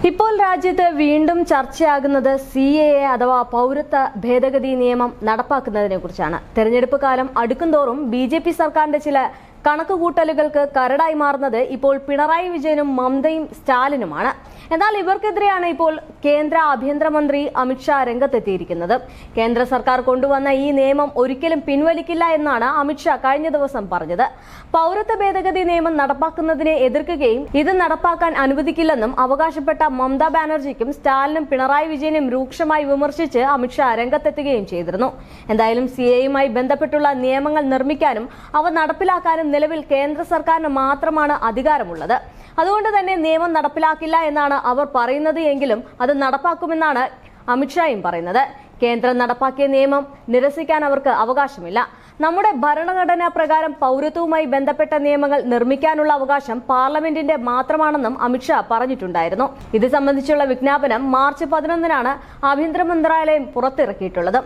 ഇപ്പോൾ രാജ്യത്ത് വീണ്ടും ചർച്ചയാകുന്നത് സി എ എ അഥവാ പൗരത്വ ഭേദഗതി നിയമം നടപ്പാക്കുന്നതിനെ കുറിച്ചാണ് തെരഞ്ഞെടുപ്പ് കാലം അടുക്കുംതോറും ബി ജെ പി സർക്കാരിന്റെ ചില കണക്കുകൂട്ടലുകൾക്ക് കരടായി മാറുന്നത് ഇപ്പോൾ പിണറായി വിജയനും മമതയും സ്റ്റാലിനുമാണ്. എന്നാൽ ഇവർക്കെതിരെയാണ് ഇപ്പോൾ കേന്ദ്ര ആഭ്യന്തരമന്ത്രി അമിത്ഷാ രംഗത്തെത്തിയിരിക്കുന്നത്. കേന്ദ്ര സർക്കാർ കൊണ്ടുവന്ന ഈ നിയമം ഒരിക്കലും പിൻവലിക്കില്ല എന്നാണ് അമിത്ഷാ കഴിഞ്ഞ ദിവസം പറഞ്ഞത്. പൗരത്വ ഭേദഗതി നിയമം നടപ്പാക്കുന്നതിനെ എതിർക്കുകയും ഇത് നടപ്പാക്കാൻ അനുവദിക്കില്ലെന്നും അവകാശപ്പെട്ട മമതാ ബാനർജിക്കും സ്റ്റാലിനും പിണറായി വിജയനും രൂക്ഷമായി വിമർശിച്ച് അമിത്ഷാ രംഗത്തെത്തുകയും ചെയ്തിരുന്നു. എന്തായാലും സി ബന്ധപ്പെട്ടുള്ള നിയമങ്ങൾ നിർമ്മിക്കാനും അവ നടപ്പിലാക്കാനും നിലവിൽ കേന്ദ്ര സർക്കാരിന് മാത്രമാണ് അധികാരമുള്ളത്. അതുകൊണ്ട് തന്നെ നിയമം നടപ്പിലാക്കില്ല എന്നാണ് അവർ പറയുന്നത് എങ്കിലും അത് നടപ്പാക്കുമെന്നാണ് അമിത്ഷായും പറയുന്നത്. കേന്ദ്രം നടപ്പാക്കിയ നിയമം നിരസിക്കാൻ അവർക്ക് അവകാശമില്ല. നമ്മുടെ ഭരണഘടനാ പ്രകാരം പൗരത്വവുമായി ബന്ധപ്പെട്ട നിയമങ്ങൾ നിർമ്മിക്കാനുള്ള അവകാശം പാർലമെന്റിന്റെ മാത്രമാണെന്നും അമിത്ഷാ പറഞ്ഞിട്ടുണ്ടായിരുന്നു. ഇത് സംബന്ധിച്ചുള്ള വിജ്ഞാപനം മാർച്ച് പതിനൊന്നിനാണ് ആഭ്യന്തര മന്ത്രാലയം പുറത്തിറക്കിയിട്ടുള്ളത്.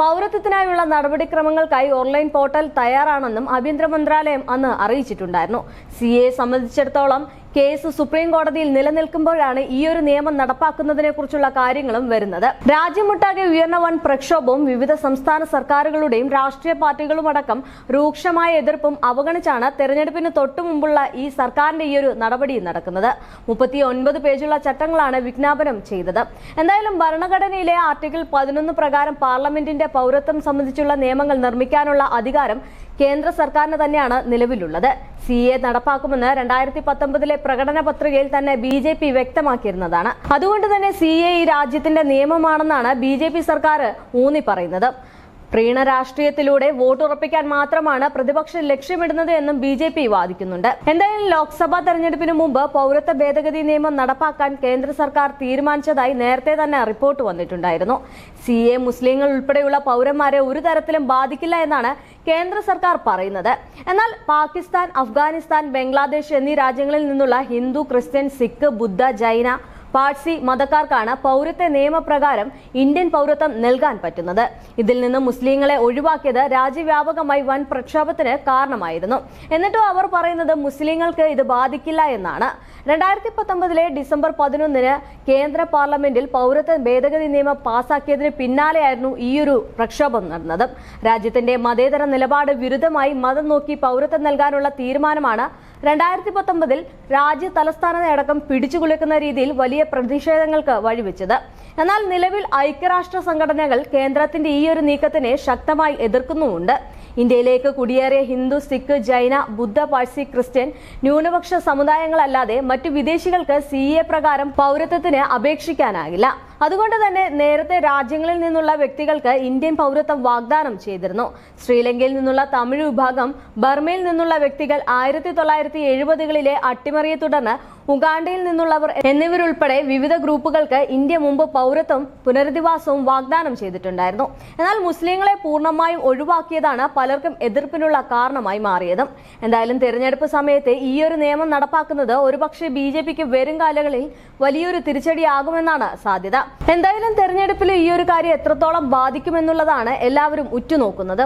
പൗരത്വത്തിനായുള്ള നടപടിക്രമങ്ങൾക്കായി ഓൺലൈൻ പോർട്ടൽ തയ്യാറാണെന്നും ആഭ്യന്തര മന്ത്രാലയം അന്ന് അറിയിച്ചിട്ടുണ്ടായിരുന്നു. സി എ സംബന്ധിച്ചിടത്തോളം കേസ് സുപ്രീം കോടതിയിൽ നിലനിൽക്കുമ്പോഴാണ് ഈ ഒരു നിയമം നടപ്പാക്കുന്നതിനെ കുറിച്ചുള്ള കാര്യങ്ങളും വരുന്നത്. രാജ്യമൊട്ടാകെ ഉയർന്ന വൻ പ്രക്ഷോഭവും വിവിധ സംസ്ഥാന സർക്കാരുകളുടെയും രാഷ്ട്രീയ പാർട്ടികളും അടക്കം രൂക്ഷമായ എതിർപ്പും അവഗണിച്ചാണ് തെരഞ്ഞെടുപ്പിന് തൊട്ടുമുമ്പുള്ള ഈ സർക്കാരിന്റെ ഈ ഒരു നടപടി നടക്കുന്നത്. മുപ്പത്തി ഒൻപത് പേജുള്ള ചട്ടങ്ങളാണ് വിജ്ഞാപനം ചെയ്തത്. എന്തായാലും ഭരണഘടനയിലെ ആർട്ടിക്കിൾ പതിനൊന്ന് പ്രകാരം പാർലമെന്റിന്റെ പൗരത്വം സംബന്ധിച്ചുള്ള നിയമങ്ങൾ നിർമ്മിക്കാനുള്ള അധികാരം കേന്ദ്ര സർക്കാരിന് തന്നെയാണ് നിലവിലുള്ളത്. സി എ നടപ്പാക്കുമെന്ന് രണ്ടായിരത്തി പത്തൊമ്പതിലെ പ്രകടന പത്രികയിൽ തന്നെ ബി ജെ പി വ്യക്തമാക്കിയിരുന്നതാണ്. അതുകൊണ്ട് തന്നെ സി എ ഈ രാജ്യത്തിന്റെ നിയമമാണെന്നാണ് ബി ജെ പി സർക്കാർ ഊന്നി പറയുന്നത് പ്രീണ രാഷ്ട്രീയത്തിലൂടെ വോട്ട് ഉറപ്പിക്കാൻ മാത്രമാണ് പ്രതിപക്ഷം ലക്ഷ്യമിടുന്നത് എന്നും ബി ജെ പി വാദിക്കുന്നുണ്ട്. എന്തായാലും ലോക്സഭാ തെരഞ്ഞെടുപ്പിന് മുമ്പ് പൗരത്വ ഭേദഗതി നിയമം നടപ്പാക്കാൻ കേന്ദ്ര സർക്കാർ തീരുമാനിച്ചതായി നേരത്തെ തന്നെ റിപ്പോർട്ട് വന്നിട്ടുണ്ടായിരുന്നു. സി എ മുസ്ലിങ്ങൾ ഉൾപ്പെടെയുള്ള പൗരന്മാരെ ഒരു തരത്തിലും ബാധിക്കില്ല എന്നാണ് കേന്ദ്ര സർക്കാർ പറയുന്നത്. എന്നാൽ പാകിസ്ഥാൻ അഫ്ഗാനിസ്ഥാൻ ബംഗ്ലാദേശ് എന്നീ രാജ്യങ്ങളിൽ നിന്നുള്ള ഹിന്ദു ക്രിസ്ത്യൻ സിഖ് ബുദ്ധ ജൈന പാഴ്സി മതക്കാർക്കാണ് പൗരത്വ നിയമപ്രകാരം ഇന്ത്യൻ പൗരത്വം നൽകാൻ പറ്റുന്നത്. ഇതിൽ നിന്ന് മുസ്ലിങ്ങളെ ഒഴിവാക്കിയത് രാജ്യവ്യാപകമായി വൻ പ്രക്ഷോഭത്തിന് കാരണമായിരുന്നു. എന്നിട്ടും അവർ പറയുന്നത് മുസ്ലിങ്ങൾക്ക് ഇത് ബാധിക്കില്ല എന്നാണ്. രണ്ടായിരത്തി പത്തൊമ്പതിലെ ഡിസംബർ പതിനൊന്നിന് കേന്ദ്ര പാർലമെന്റിൽ പൗരത്വ ഭേദഗതി നിയമം പാസാക്കിയതിന് പിന്നാലെയായിരുന്നു ഈയൊരു പ്രക്ഷോഭം നടന്നത്. രാജ്യത്തിന്റെ മതേതര നിലപാട് വിരുദ്ധമായി മതം നോക്കി പൗരത്വം നൽകാനുള്ള തീരുമാനമാണ് രണ്ടായിരത്തി പത്തൊമ്പതിൽ രാജ്യ തലസ്ഥാനത്തടക്കം പിടിച്ചുകുലുക്കുന്ന രീതിയിൽ വലിയ പ്രതിഷേധങ്ങൾക്ക് വഴിവെച്ചത്. എന്നാൽ നിലവിൽ ഐക്യരാഷ്ട്ര സംഘടനകൾ കേന്ദ്രത്തിന്റെ ഈ ഒരു നീക്കത്തിനെ ശക്തമായി എതിർക്കുന്നുമുണ്ട്. ഇന്ത്യയിലേക്ക് കുടിയേറിയ ഹിന്ദു സിഖ് ജൈന ബുദ്ധ പാഴ്സി ക്രിസ്ത്യൻ ന്യൂനപക്ഷ സമുദായങ്ങളല്ലാതെ മറ്റു വിദേശികൾക്ക് സി പ്രകാരം പൗരത്വത്തിന് അപേക്ഷിക്കാനാകില്ല. അതുകൊണ്ട് തന്നെ നേരത്തെ രാജ്യങ്ങളിൽ നിന്നുള്ള വ്യക്തികൾക്ക് ഇന്ത്യൻ പൗരത്വം വാഗ്ദാനം ചെയ്തിരുന്നു. ശ്രീലങ്കയിൽ നിന്നുള്ള തമിഴ് വിഭാഗം ബർമയിൽ നിന്നുള്ള വ്യക്തികൾ ആയിരത്തി തൊള്ളായിരത്തി എഴുപതുകളിലെ അട്ടിമറിയെ തുടർന്ന് ഉഗാണ്ടയിൽ നിന്നുള്ളവർ എന്നിവരുൾപ്പെടെ വിവിധ ഗ്രൂപ്പുകൾക്ക് ഇന്ത്യ മുമ്പ് പൗരത്വം പുനരധിവാസവും വാഗ്ദാനം ചെയ്തിട്ടുണ്ടായിരുന്നു. എന്നാൽ മുസ്ലിങ്ങളെ പൂർണമായും ഒഴിവാക്കിയതാണ് പലർക്കും എതിർപ്പിനുള്ള കാരണമായി മാറിയത്. എന്തായാലും തെരഞ്ഞെടുപ്പ് സമയത്ത് ഈയൊരു നിയമം നടപ്പാക്കുന്നത് ഒരുപക്ഷെ ബി ജെ പിക്ക് വരും കാലങ്ങളിൽ വലിയൊരു തിരിച്ചടിയാകുമെന്നാണ് സാധ്യത. എന്തായാലും തെരഞ്ഞെടുപ്പിൽ ഈ ഒരു കാര്യം എത്രത്തോളം ബാധിക്കുമെന്നുള്ളതാണ് എല്ലാവരും ഉറ്റുനോക്കുന്നത്.